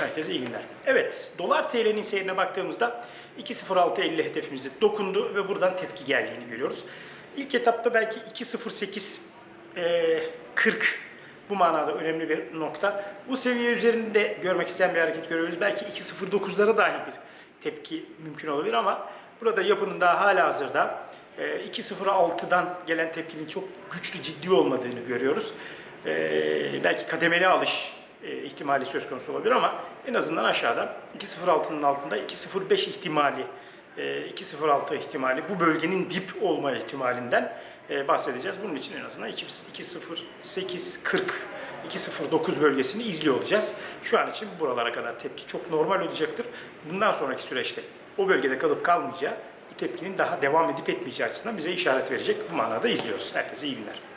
Herkese iyi günler. Evet, dolar TL'nin seyrine baktığımızda 2.0650 hedefimize dokundu ve buradan tepki geldiğini görüyoruz. İlk etapta belki 2.08 eee, 40 bu manada önemli bir nokta. Bu seviye üzerinde görmek isteyen bir hareket görüyoruz. Belki 2.09'lara dahi bir tepki mümkün olabilir ama burada yapının daha hala hazırda 2.06'dan gelen tepkinin çok güçlü ciddi olmadığını görüyoruz. Ee, belki kademeli alış e, ihtimali söz konusu olabilir ama en azından aşağıda 2.06'nın altında 2.05 ihtimali, e, 2.06 ihtimali bu bölgenin dip olma ihtimalinden e, bahsedeceğiz. Bunun için en azından 2.08.40 2.09 bölgesini izliyor olacağız. Şu an için buralara kadar tepki çok normal olacaktır. Bundan sonraki süreçte o bölgede kalıp kalmayacağı, bu tepkinin daha devam edip etmeyeceği açısından bize işaret verecek. Bu manada izliyoruz. Herkese iyi günler.